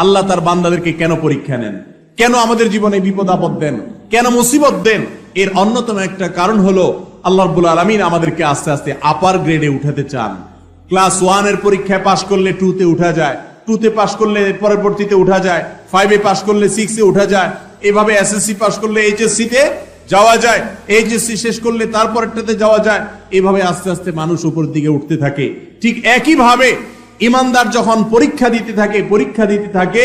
আল্লাহ তার বান্দাদেরকে কেন পরীক্ষা নেন? কেন আমাদের জীবনে বিপদ আপদ দেন? কেন মুসিবত দেন? এর অন্যতম একটা কারণ হলো, আল্লাহ রব্বুল আলমিন আমাদেরকে আস্তে আস্তে আপার গ্রেডে উঠাতে চান। ক্লাস ওয়ানের পরীক্ষায় পাশ করলে টু তে উঠা যায় টু তে পাশ করলে পরবর্তীতে উঠা যায় ফাইভে পাশ করলে সিক্স উঠা যায়, এভাবে এস এসএসসি পাশ করলে এইচএসসি তে যাওয়া যায় এইচএসসি শেষ করলে তারপরটাতে যাওয়া যায়, এভাবে আস্তে আস্তে মানুষ উপর দিকে উঠতে থাকে। ঠিক একই ভাবে ইমানদার যখন পরীক্ষা দিতে থাকে, পরীক্ষা দিতে থাকে,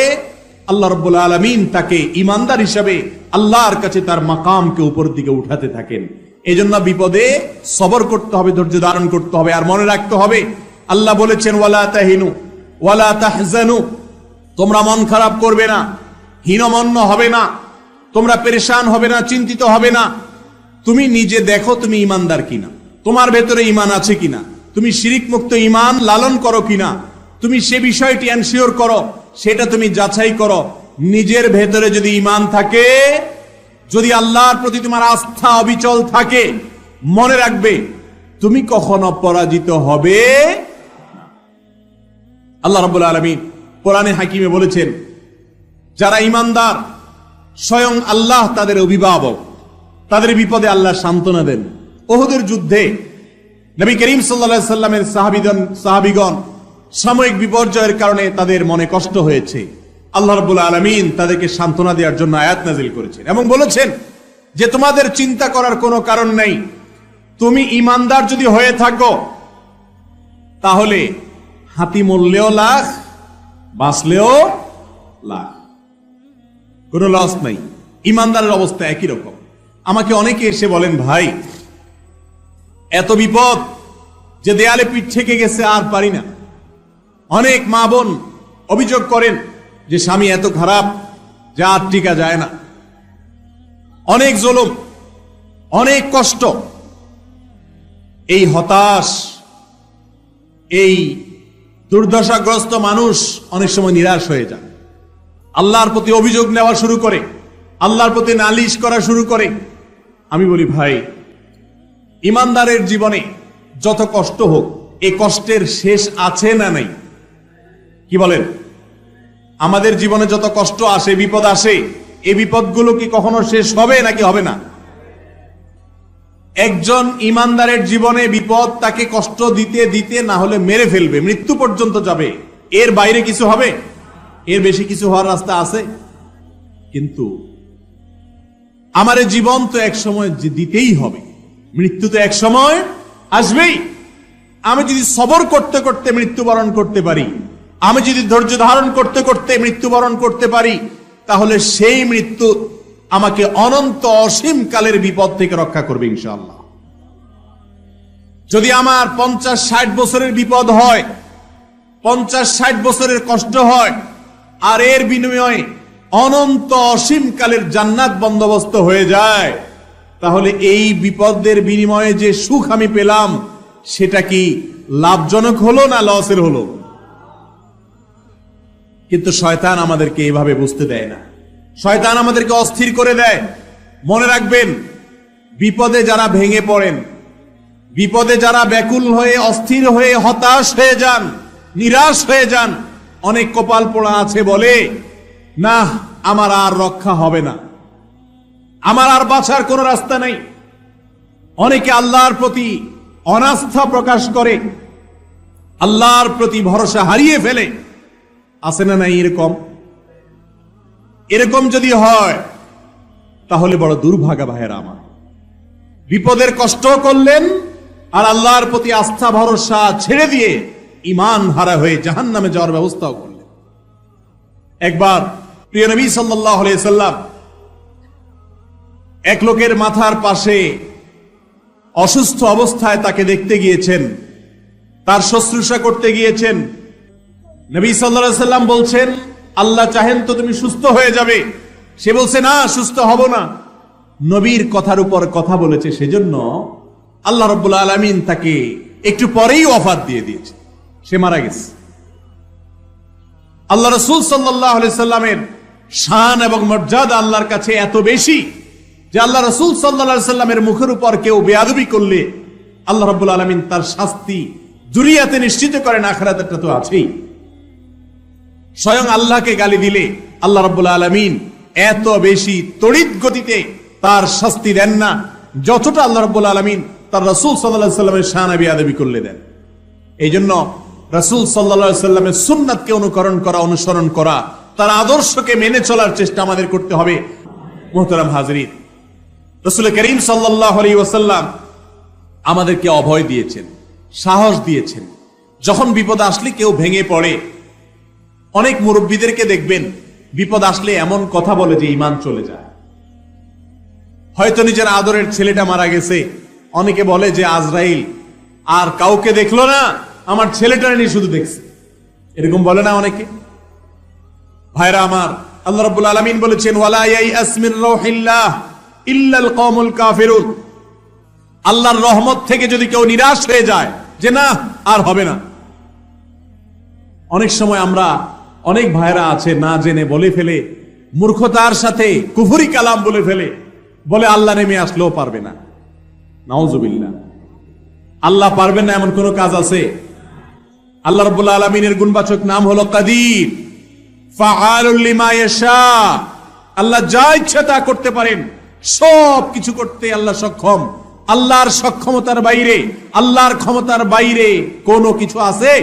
আল্লাহ রব্বুল আলমিন তাকে ইমানদার হিসাবে আল্লাহর কাছে তার মাকামকে উপর দিকে উঠাতে থাকেন। এই জন্য বিপদে সবর করতে হবে, ধৈর্য ধারণ করতে হবে। আর মনে রাখতে হবে, আল্লাহ বলেছেন, ওয়ালা তাহিনু, ওয়ালা তাহজানু, তোমরা মন খারাপ করবে না, হীনমন্য হবে না, তোমরা পেরেশান হবে না, চিন্তিত হবে না। তুমি নিজে দেখো তুমি ইমানদার কিনা, তোমার ভেতরে ইমান আছে কিনা, তুমি শিরিক মুক্ত ইমান লালন করো কিনা তুমি সে বিষয়টি এনশিওর করো, সেটা তুমি যাচাই করো। নিজের ভেতরে যদি ইমান থাকে, যদি আল্লাহর প্রতি তোমার আস্থা অবিচল থাকে, মনে রাখবে, তুমি কখনো পরাজিত হবে আল্লাহ রাব্বুল আলামিন কোরআনে হাকিমে বলেছেন, যারা ইমানদার স্বয়ং আল্লাহ তাদের অভিভাবক, তাদের বিপদে আল্লাহ সান্ত্বনা দেন। ওহুদের যুদ্ধে নবী করিম সাল্লা সাল্লামের সাহাবিগণ সাহাবিগণ সাময়িক বিপর্যয়ের কারণে তাদের মনে কষ্ট হয়েছে। আল্লাহ রাব্বুল আলামিন তাদেরকে সান্ত্বনা দেওয়ার জন্য আয়াত নাজিল করেছেন এবং বলেছেন যে তোমাদের চিন্তা করার কোনো কারণ নেই। তুমি ইমানদার যদি হয়ে থাকো, তাহলে হাতি মরলেও লাখ, বাঁচলেও লাখ। কোনো লস নাই। ইমানদারের অবস্থা একই রকম। আমাকে অনেকে এসে বলেন, ভাই, এত বিপদ যে দেয়ালে পিঠ থেকে গেছে, আর পারি না। অনেক মা বোন অভিযোগ করেন যে স্বামী এত খারাপ যে আর টিকা যায় না। অনেক জলম, অনেক কষ্ট। এই হতাশ, এই দুর্দশাগ্রস্ত মানুষ অনেক সময় নিরাশ হয়ে যায়। আল্লাহর প্রতি অভিযোগ নেওয়া শুরু করে, আল্লাহর প্রতি নালিশ করা শুরু করে। আমি বলি, ভাই, ইমানদারের জীবনে যত কষ্ট হোক, এ কষ্টের শেষ আছে না নাই? কি বলেন? আমাদের জীবনে যত কষ্ট আসে, বিপদ আসে, এই বিপদগুলো কি কখনো শেষ হবে নাকি হবে না? একজন ইমানদারের জীবনে বিপদ তাকে কষ্ট দিতে দিতে না হলে মেরে ফেলবে, মৃত্যু পর্যন্ত যাবে। এর বাইরে কিছু হবে? এর বেশি কিছু হওয়ার রাস্তা আছে? কিন্তু আমার জীবন তো এক সময় দিতেই হবে। মৃত্যু তো এক সময় আসবেই। আমি যদি সবর করতে করতে মৃত্যুবরণ করতে পারি আমি যদি ধৈর্য ধারণ করতে করতে মৃত্যুবরণ করতে পারি, তাহলে সেই মৃত্যু আমাকে অনন্ত অসীম কালের বিপদ থেকে রক্ষা করবে ইনশাআল্লাহ। যদি আমার পঞ্চাশ ষাট বছরের বিপদ হয়, পঞ্চাশ ষাট বছরের কষ্ট হয়, আর এর বিনিময়ে অনন্ত অসীম কালের জান্নাত বন্দোবস্ত হয়ে যায়, তাহলে এই বিপদের বিনিময়ে যে সুখ আমি পেলাম, সেটা কি লাভজনক হলো না লসের হলো? কিন্তু শয়তান আমাদেরকে এভাবে বুঝতে দেয় না। শয়তান আমাদেরকে অস্থির করে দেয়। মনে রাখবেন, বিপদে যারা ভেঙে পড়েন, বিপদে যারা ব্যাকুল হয়ে, অস্থির হয়ে, হতাশ হয়ে যান, নিরাশ হয়ে যান, অনেক কপাল পোড়া আছে বলে, না, আমার আর রক্ষা হবে না। আমার আর বাঁচার কোনো রাস্তা নেই। অনেকে আল্লাহর প্রতি অনাস্থা প্রকাশ করে, আল্লাহর প্রতি ভরসা হারিয়ে ফেলে। আছে না নাই এরকম? এরকম যদি হয়, তাহলে বড় দুর্ভাগা ভাইয়েরা আমার। বিপদের কষ্ট করলেন আর আল্লাহর প্রতি আস্থা, ভরসা ছেড়ে দিয়ে ইমান হারা হয়ে জাহান নামে যাওয়ার ব্যবস্থাও করলেন। একবার প্রিয় নবী সাল্লাম এক লোকের মাথার পাশে অসুস্থ অবস্থায় তাকে দেখতে গিয়েছেন, তার শুশ্রূষা করতে গিয়েছেন নবী সাল্লা সাল্লাম বলছেন, আল্লাহ চাহেন তো তুমি সুস্থ হয়ে যাবে। সে বলছে, না, সুস্থ হব না। নবীর কথার উপর কথা বলেছে সেজন্য আল্লাহ রব্বুল আলমিন তাকে একটু পরেই অফার দিয়ে দিয়েছে। সে মারা গেছে। আল্লাহ রসুল সাল্লামের শান এবং মর্যাদা আল্লাহর কাছে এত বেশি যে আল্লাহ রসুল সাল্লা সাল্লামের মুখের উপর কেউ বেয়াদবি করলে আল্লাহ রব্বুল আলমিন তার শাস্তি জুরিয়াতে নিশ্চিত করেন আখরাতটা তো আছেই। স্বয়ং আল্লাহকে গালি দিলে আল্লাহ রাব্বুল আলামিন এত বেশি তড়িৎ গতিতে তার শাস্তি দেন না, যতটা আল্লাহ রাব্বুল আলামিন তার রসুল আলাইহি সাল্লামের শানাবি আদবি করলে দেন। এই জন্য রসুল আলাইহি সাল্লামের সুন্নাতকে অনুকরণ করা, অনুসরণ করা, তার আদর্শকে মেনে চলার চেষ্টা আমাদের করতে হবে। মোহতারাম হাজরিন, রসুল করিম সাল্লাহ আলী ওসাল্লাম আমাদেরকে অভয় দিয়েছেন, সাহস দিয়েছেন। যখন বিপদ আসলে কেউ ভেঙে পড়ে অনেক মুরব্বীদেরকে দেখবেন, বিপদ আসলে এমন কথা বলে যে ইমান চলে যায়। হয়তো নিজের আদরের ছেলেটা মারা গেছে, অনেকে বলে যে, আজরাইল, আর কাউকে দেখল না, আমার ছেলেটা নিয়ে শুধু দেখছে। এরকম বলে না অনেকে? ভাইরা আমার, আল্লাহ রাব্বুল আলামিন বলেছেন রাউহিল্লাহ ইল্লাল আল্লাহর রহমত থেকে যদি কেউ নিরাশ হয়ে যায়, যে না, আর হবে না। অনেক সময় আমরা অনেক ভাইরা আছে, না জেনে বলে ফেলে, মূর্খতার সাথে কুফরি কালাম বলে ফেলে, বলে আল্লাহ নেমে আসলেও পারবে না। নাউজুবিল্লাহ। আল্লাহ পারবেন না এমন কোন কাজ আছে? আল্লাহ রাব্বুল আলামিনের গুণবাচক নাম হলো কাদির। আল্লাহ যা ইচ্ছা তা করতে পারেন। সব কিছু করতে আল্লাহ সক্ষম। আল্লাহর সক্ষমতার বাইরে, আল্লাহর ক্ষমতার বাইরে কোনো কিছু আছে?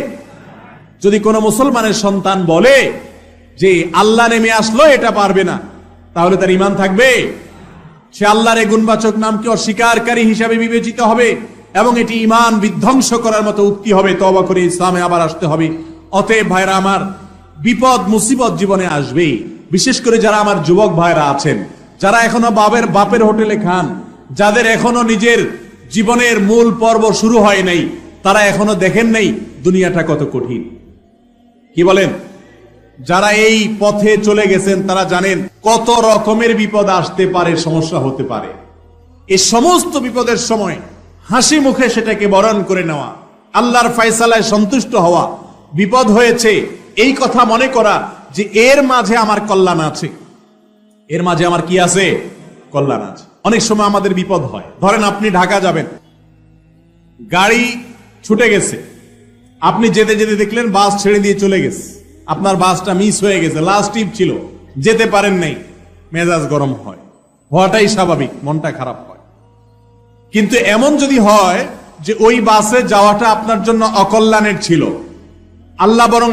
যদি কোনো মুসলমানের সন্তান বলে যে আল্লাহ নেমে আসলো, এটা পারবে না, তাহলে তার ইমান থাকবে। সে আল্লাহর এই গুণবাচক নামকে অস্বীকারী হিসাবে বিবেচিত হবে এবং এটি ইমান বিধ্বংস করার মতো উক্তি হবে। তবা করে ইসলামে আবার আসতে হবে। অতএব ভাইরা আমার, বিপদ, মুসিবত জীবনে আসবেই। বিশেষ করে যারা আমার যুবক ভাইরা আছেন, যারা এখনও বাবের বাপের হোটেলে খান, যাদের এখনও নিজের জীবনের মূল পর্ব শুরু হয় নাই, তারা এখনও দেখেন নাই দুনিয়াটা কত কঠিন। কি বলেন? যারা এই পথে চলে গেছেন, তারা জানেন কত রকমের বিপদ আসতে পারে, সমস্যা হতে পারে। এই সমস্ত বিপদের সময় হাসি মুখে সেটাকে বরণ করে নেওয়া, আল্লাহর ফয়সালায় সন্তুষ্ট হওয়া বিপদ হয়েছে। এই কথা মনে করা যে এর মাঝে আমার কল্যাণ আছে। এর মাঝে আমার কি আছে? কল্যাণ আছে। অনেক সময় আমাদের বিপদ হয়। ধরেন আপনি ঢাকা যাবেন। গাড়ি ছুটে গেছে। আপনি যেতে যেতে দেখলেন বাস ছেড়ে দিয়ে চলে গেছে। আপনার বাসটা মিস হয়ে গেছে। লাস্ট টিপ ছিল। যেতে পারেন নাই। মেজাজ গরম হয়। হওয়াটাই স্বাভাবিক। মনটা খারাপ হয়। কিন্তু এমন যদি হয় যে ওই বাসে যাওয়াটা আপনার জন্য অকল্যাণের ছিল। আল্লাহ বরং